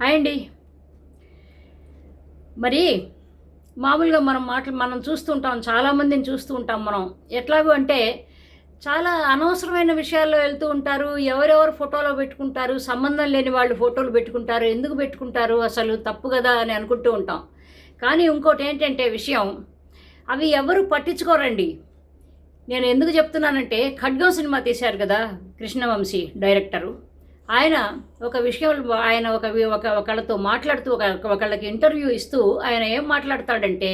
Hi అండి. మరి మామూలుగా మనం మాటలు మనం చూస్తుంటాం చాలామందిని చూస్తూ ఉంటాం మనం. ఎట్లాగూ అంటే చాలా అనవసరమైన విషయాల్లో వెళ్తూ ఉంటారు ఎవరెవరు ఫోటోలో పెట్టుకుంటారు సంబంధం లేని వాళ్ళు ఫోటోలు పెట్టుకుంటారు ఎందుకు పెట్టుకుంటారు అసలు తప్పు కదా అని అనుకుంటూ ఉంటాం. కానీ ఇంకోటి ఏంటంటే విషయం అవి ఎవరు పట్టించుకోరండి. నేను ఎందుకు చెప్తున్నానంటే ఖడ్గం సినిమా తీశారు కదా కృష్ణవంశీ డైరెక్టరు. ఆయన ఒక విషయం ఆయన ఒక ఒక ఒకళ్ళతో మాట్లాడుతూ ఒక ఒకళ్ళకి ఇంటర్వ్యూ ఇస్తూ ఆయన ఏం మాట్లాడతాడంటే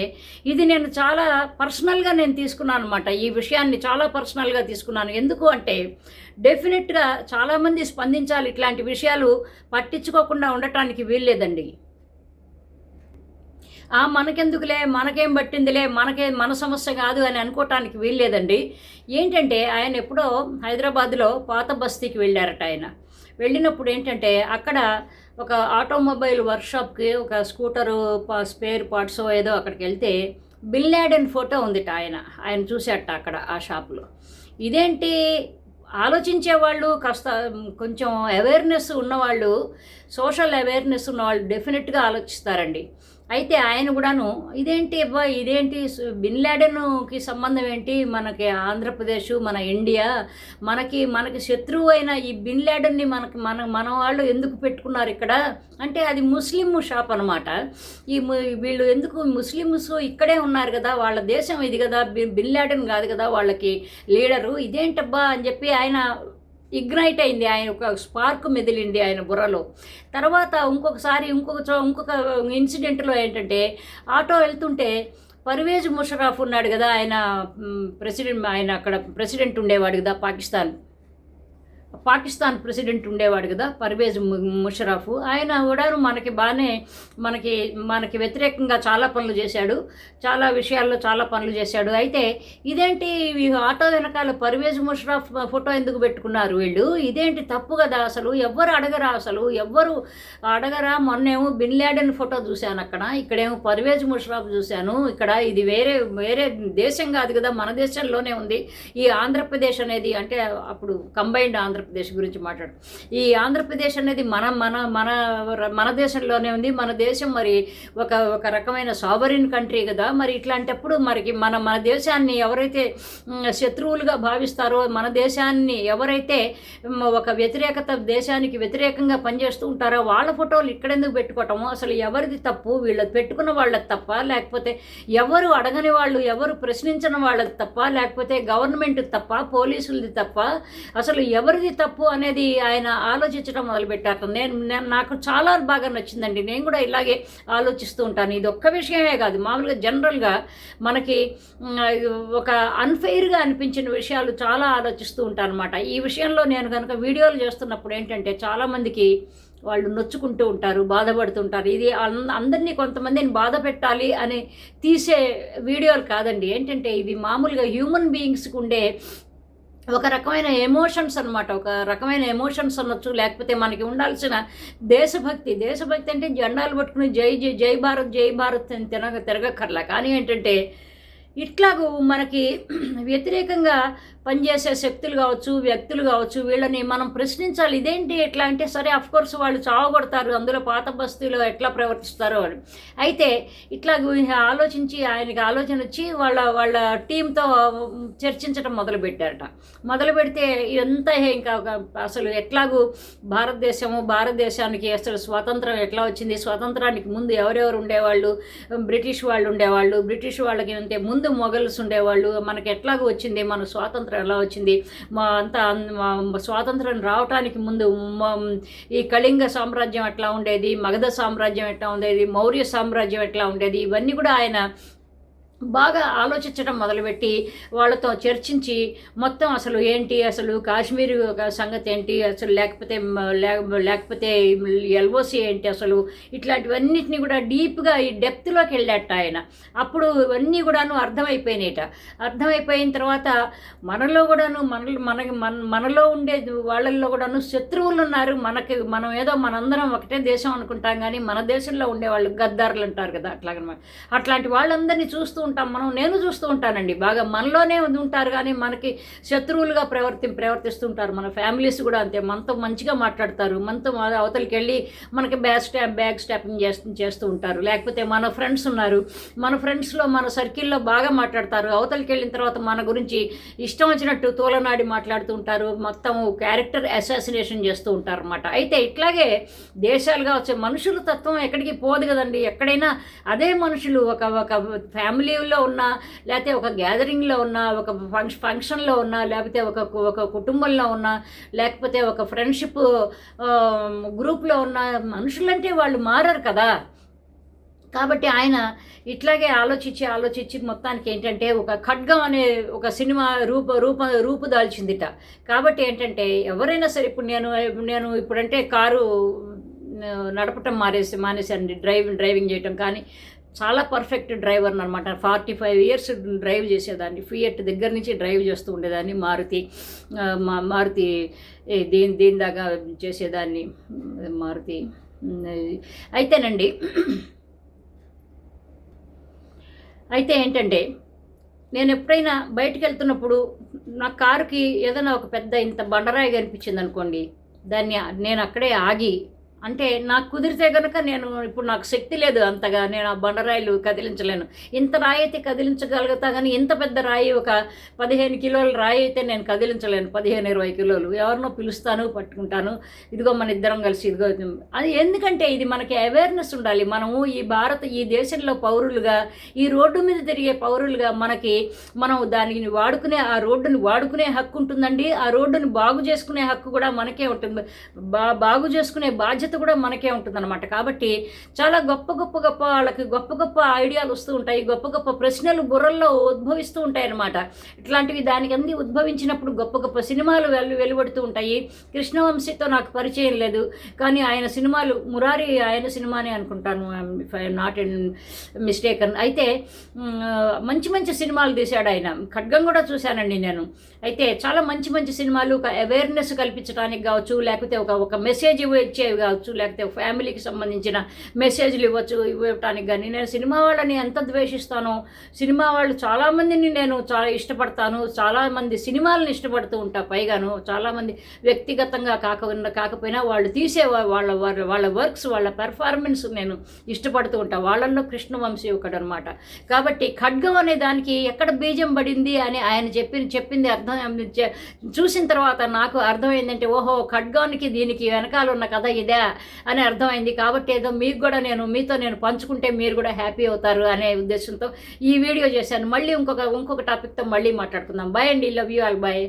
ఇది నేను చాలా పర్సనల్గా నేను తీసుకున్నాను అనమాట ఈ విషయాన్ని చాలా పర్సనల్గా తీసుకున్నాను. ఎందుకు అంటే డెఫినెట్గా చాలామంది స్పందించాలి ఇట్లాంటి విషయాలు పట్టించుకోకుండా ఉండటానికి వీల్లేదండి. ఆ మనకెందుకులే మనకేం పట్టిందిలే మనకే మన సమస్య కాదు అని అనుకోవటానికి వీల్లేదండి. ఏంటంటే ఆయన ఎప్పుడో హైదరాబాద్లో పాత బస్తీకి వెళ్ళారట ఆయన. వెళ్ళినప్పుడు ఏంటంటే అక్కడ ఒక ఆటోమొబైల్ వర్క్షాప్కి ఒక స్కూటరు స్పేర్ పార్ట్స్ ఏదో అక్కడికి వెళ్తే బిల్ లాడెన్ ఫోటో ఉందిట ఆయన. ఆయన చూసేట అక్కడ ఆ షాప్లో. ఇదేంటి? ఆలోచించే వాళ్ళు కాస్త కొంచెం అవేర్నెస్ ఉన్నవాళ్ళు సోషల్ అవేర్నెస్ ఉన్నవాళ్ళు డెఫినెట్గా ఆలోచిస్తారండి. అయితే ఆయన కూడాను ఇదేంటి అబ్బా ఇదేంటి బిన్ లాడెన్కి సంబంధం ఏంటి? మనకి ఆంధ్రప్రదేశ్ మన ఇండియా మనకి మనకి శత్రువు అయిన ఈ బిన్ లాడెన్ని మనకి మన మన వాళ్ళు ఎందుకు పెట్టుకున్నారు ఇక్కడ? అంటే అది ముస్లిం షాప్ అనమాట ఈ వీళ్ళు ఎందుకు ముస్లిమ్స్ ఇక్కడే ఉన్నారు కదా? వాళ్ళ దేశం ఇది కదా బిన్ లాడెన్ కాదు కదా వాళ్ళకి లీడరు. ఇదేంటబ్బా అని చెప్పి ఆయన ఇగ్నైట్ అయింది ఆయన ఒక స్పార్క్ మెదిలింది ఆయన బుర్రలో. తర్వాత ఇంకొకసారి ఇంకొక చో ఇంకొక ఇన్సిడెంట్లో ఏంటంటే ఆటో వెళ్తుంటే పర్వేజ్ ముషరాఫ్ ఉన్నాడు కదా ఆయన ప్రెసిడెంట్ ఆయన అక్కడ ప్రెసిడెంట్ ఉండేవాడు కదా పాకిస్తాన్. పాకిస్తాన్ ప్రెసిడెంట్ ఉండేవాడు కదా పర్వేజ్ ముషరఫ్. ఆయన కూడా మనకి బాగానే మనకి మనకి వ్యతిరేకంగా చాలా పనులు చేశాడు చాలా విషయాల్లో చాలా పనులు చేశాడు. అయితే ఇదేంటి ఆటో వెనకాల పర్వేజ్ ముషరఫ్ ఫోటో ఎందుకు పెట్టుకున్నారు వీళ్ళు? ఇదేంటి తప్పు కదా అసలు? ఎవ్వరు అడగరా అసలు? ఎవ్వరు అడగరా? మొన్నేమో బిన్ లాడెన్ ఫోటో చూశాను అక్కడ. ఇక్కడేమో పర్వేజ్ ముషరఫ్ చూశాను. ఇక్కడ ఇది వేరే వేరే దేశం కాదు కదా మన దేశంలోనే ఉంది. ఈ ఆంధ్రప్రదేశ్ అనేది అంటే అప్పుడు కంబైన్డ్ ఆంధ్రప్రదేశ్ ఆంధ్రప్రదేశ్ గురించి మాట్లాడు ఈ ఆంధ్రప్రదేశ్ అనేది మన మన మన మన దేశంలోనే ఉంది. మన దేశం మరి ఒక ఒక రకమైన సావరిన్ కంట్రీ కదా. మరి ఇట్లాంటప్పుడు మనకి మన మన దేశాన్ని ఎవరైతే శత్రువులుగా భావిస్తారో మన దేశాన్ని ఎవరైతే ఒక వ్యతిరేకత దేశానికి వ్యతిరేకంగా పనిచేస్తూ ఉంటారో వాళ్ళ ఫోటోలు ఇక్కడెందుకు పెట్టుకోవటము? అసలు ఎవరిది తప్పు? వీళ్ళది పెట్టుకున్న వాళ్ళది తప్ప? లేకపోతే ఎవరు అడగని వాళ్ళు ఎవరు ప్రశ్నించిన వాళ్ళది తప్ప? లేకపోతే గవర్నమెంట్ తప్ప? పోలీసులది తప్ప? అసలు ఎవరిది తప్పు అనేది ఆయన ఆలోచించడం మొదలుపెట్టారు. నేను నాకు చాలా బాగా నచ్చిందండి. నేను కూడా ఇలాగే ఆలోచిస్తూ ఉంటాను. ఇది ఒక్క విషయమే కాదు. మామూలుగా జనరల్గా మనకి ఒక అన్ఫెయిర్గా అనిపించిన విషయాలు చాలా ఆలోచిస్తూ ఉంటాను అనమాట ఈ విషయంలో నేను కనుక వీడియోలు చేస్తున్నప్పుడు ఏంటంటే చాలామందికి వాళ్ళు నొచ్చుకుంటూ ఉంటారు బాధపడుతుంటారు ఇది అందరినీ కొంతమందిని బాధ పెట్టాలి అని తీసే వీడియోలు కాదండి. ఏంటంటే ఇది మామూలుగా హ్యూమన్ బీయింగ్స్కి ఉండే ఒక రకమైన ఎమోషన్స్ అనమాట ఒక రకమైన ఎమోషన్స్ అనొచ్చు లేకపోతే మనకి ఉండాల్సిన దేశభక్తి. దేశభక్తి అంటే జెండాలు పట్టుకుని జై జై జై భారత్ జై భారత్ అని తిరగ తిరగక్కర్లా. కానీ ఏంటంటే ఇట్లాగూ మనకి వ్యతిరేకంగా పనిచేసే శక్తులు కావచ్చు వ్యక్తులు కావచ్చు వీళ్ళని మనం ప్రశ్నించాలి. ఇదేంటి ఎట్లా అంటే సరే కోర్స్ వాళ్ళు చావగొడతారు అందులో పాత బస్తీలో ఎట్లా ప్రవర్తిస్తారో అని. అయితే ఇట్లా ఆలోచించి ఆయనకి ఆలోచన వచ్చి వాళ్ళ వాళ్ళ టీంతో చర్చించడం మొదలుపెట్టారట. మొదలు పెడితే ఎంత ఇంకా అసలు ఎట్లాగూ భారతదేశము భారతదేశానికి అసలు స్వాతంత్రం ఎట్లా వచ్చింది? స్వాతంత్రానికి ముందు ఎవరెవరు ఉండేవాళ్ళు? బ్రిటిష్ వాళ్ళు ఉండేవాళ్ళు. బ్రిటిష్ వాళ్ళకి అంటే ముందు మొఘల్స్ ఉండేవాళ్ళు. మనకి ఎట్లాగూ వచ్చింది? మన స్వాతంత్రం స్వాతంత్రం ఎలా వచ్చింది? మా అంతా స్వాతంత్రం రావటానికి ముందు ఈ కళింగ సామ్రాజ్యం ఎట్లా ఉండేది? మగధ సామ్రాజ్యం ఎట్లా ఉండేది? మౌర్య సామ్రాజ్యం ఎట్లా ఉండేది? ఇవన్నీ కూడా ఆయన బాగా ఆలోచించడం మొదలుపెట్టి వాళ్ళతో చర్చించి మొత్తం అసలు ఏంటి అసలు కాశ్మీర్ సంగతి ఏంటి అసలు లేకపోతే లేకపోతే ఎల్ఓసి ఏంటి అసలు ఇట్లాంటివన్నిటిని కూడా డీప్గా ఈ డెప్త్లోకి వెళ్ళాట ఆయన. అప్పుడు ఇవన్నీ కూడాను అర్థమైపోయినాయిట. అర్థమైపోయిన తర్వాత మనలో కూడాను మన మన మన మనలో ఉండే వాళ్ళల్లో కూడాను శత్రువులు ఉన్నారు. మనకి మనం ఏదో మనందరం ఒకటే దేశం అనుకుంటాం కానీ మన దేశంలో ఉండే వాళ్ళు గద్దారులు అంటారు కదా అట్లాగనమాట. అట్లాంటి వాళ్ళందరినీ చూస్తూ ఉంటాం మనం నేను చూస్తూ ఉంటానండి. బాగా మనలోనే ఉంటారు కానీ మనకి శత్రువులుగా ప్రవర్తి ప్రవర్తిస్తుంటారు. మన ఫ్యామిలీస్ కూడా అంతే. మనతో మంచిగా మాట్లాడతారు. మనతో మన అవతలికి వెళ్ళి మనకి బ్యాక్ స్టాప్ బ్యాక్ స్టాపింగ్ చేస్తూ చేస్తూ ఉంటారు. లేకపోతే మన ఫ్రెండ్స్ ఉన్నారు. మన ఫ్రెండ్స్లో మన సర్కిల్లో బాగా మాట్లాడతారు. అవతలికి వెళ్ళిన తర్వాత మన గురించి ఇష్టం వచ్చినట్టు తోలనాడి మాట్లాడుతూ ఉంటారు. మొత్తం క్యారెక్టర్ అసాసినేషన్ చేస్తూ ఉంటారు అనమాట అయితే ఇట్లాగే దేశాలుగా వచ్చే మనుషుల తత్వం ఎక్కడికి పోదు కదండి. ఎక్కడైనా అదే మనుషులు ఒక ఒక ఫ్యామిలీ లీవ్లో ఉన్నా లేకపోతే ఒక గ్యాదరింగ్లో ఉన్నా ఒక ఫంక్షన్ ఫంక్షన్లో ఉన్నా లేకపోతే ఒక ఒక కుటుంబంలో ఉన్నా లేకపోతే ఒక ఫ్రెండ్షిప్ గ్రూప్లో ఉన్న మనుషులంటే వాళ్ళు మారరు కదా. కాబట్టి ఆయన ఇట్లాగే ఆలోచించి ఆలోచించి మొత్తానికి ఏంటంటే ఒక ఖడ్గం అనే ఒక సినిమా రూప రూప రూపుదాల్చిందిట కాబట్టి ఏంటంటే ఎవరైనా సరే ఇప్పుడు నేను నేను ఇప్పుడంటే కారు నడపటం నడపటం మానేసి మానేశానండి. డ్రైవింగ్ డ్రైవింగ్ చేయటం కానీ చాలా పర్ఫెక్ట్ డ్రైవర్ అనమాట ఫార్టీ ఫైవ్ ఇయర్స్ డ్రైవ్ చేసేదాన్ని. ఫియట్ దగ్గర నుంచి డ్రైవ్ చేస్తూ ఉండేదాన్ని. మారుతి మా మారుతి దేని దీని దీని దాకా చేసేదాన్ని? మారుతి అయితేనండి అయితే ఏంటంటే నేను ఎప్పుడైనా బయటకు వెళ్తున్నప్పుడు నా కారుకి ఏదైనా ఒక పెద్ద ఇంత బండరాయి కనిపించింది అనుకోండి దాన్ని నేను అక్కడే ఆగి అంటే నాకు కుదిరితే కనుక నేను ఇప్పుడు నాకు శక్తి లేదు అంతగా నేను ఆ బండరాయిలు కదిలించలేను. ఇంత రాయి అయితే కదిలించగలుగుతా కానీ ఇంత పెద్ద రాయి ఒక పదిహేను కిలోల రాయి అయితే నేను కదిలించలేను. పదిహేను ఇరవై కిలోలు. ఎవరినో పిలుస్తాను పట్టుకుంటాను. ఇదిగో మన ఇద్దరం కలిసి ఇదిగో అది ఎందుకంటే ఇది మనకి అవేర్నెస్ ఉండాలి. మనము ఈ భారత ఈ దేశంలో పౌరులుగా ఈ రోడ్డు మీద తిరిగే పౌరులుగా మనకి మనం దానిని వాడుకునే ఆ రోడ్డుని వాడుకునే హక్కు ఉంటుందండి. ఆ రోడ్డుని బాగు చేసుకునే హక్కు కూడా మనకే ఉంటుంది. బా బాగు చేసుకునే బాధ్యత కూడా మనకే ఉంటుందన్నమాట. కాబట్టి చాలా గొప్ప గొప్ప గొప్ప వాళ్ళకి గొప్ప గొప్ప ఐడియాలు వస్తూ ఉంటాయి గొప్ప గొప్ప ప్రశ్నలు బుర్రల్లో ఉద్భవిస్తూ ఉంటాయి అన్నమాట. ఇట్లాంటివి దానికి అన్ని ఉద్భవించినప్పుడు గొప్ప గొప్ప సినిమాలు వెలు వెలువడుతూ ఉంటాయి. కృష్ణవంశీతో నాకు పరిచయం లేదు కానీ ఆయన సినిమాలు మురారి ఆయన సినిమానే అనుకుంటాను. నాట్ ఇన్ మిస్టేకన్ అయితే మంచి మంచి సినిమాలు తీశాడు ఆయన. ఖడ్గం కూడా చూశానండి నేను. అయితే చాలా మంచి మంచి సినిమాలు ఒక అవేర్నెస్ కల్పించడానికి కావచ్చు లేకపోతే ఒక ఒక మెసేజ్ ఇచ్చేవి కావచ్చు. లేకపోతే ఫ్యామిలీకి సంబంధించిన మెసేజ్లు ఇవ్వచ్చు ఇవ్వటానికి కానీ నేను సినిమా వాళ్ళని ఎంత ద్వేషిస్తానో సినిమా వాళ్ళు చాలామందిని నేను చాలా ఇష్టపడతాను చాలామంది సినిమాలను ఇష్టపడుతూ ఉంటా పైగాను. చాలామంది వ్యక్తిగతంగా కాకుండా కాకపోయినా వాళ్ళు తీసే వాళ్ళ వాళ్ళ వాళ్ళ వర్క్స్ వాళ్ళ పెర్ఫార్మెన్స్ నేను ఇష్టపడుతూ ఉంటా. వాళ్ళల్లో కృష్ణవంశీ ఒకడు అనమాట కాబట్టి ఖడ్గం అనే దానికి ఎక్కడ బీజం పడింది అని ఆయన చెప్పి చెప్పింది అర్థం చూసిన తర్వాత నాకు అర్థమైందంటే ఓహో ఖడ్గానికి దీనికి వెనకాల ఉన్న కథ ఇదే అని అర్థమైంది. కాబట్టి ఏదో మీకు కూడా నేను మీతో నేను పంచుకుంటే మీరు కూడా హ్యాపీ అవుతారు అనే ఉద్దేశంతో ఈ వీడియో చేశాను. మళ్ళీ ఇంకొక ఇంకొక టాపిక్తో మళ్ళీ మాట్లాడుకుందాం. బాయ్ అండి. Love you all bye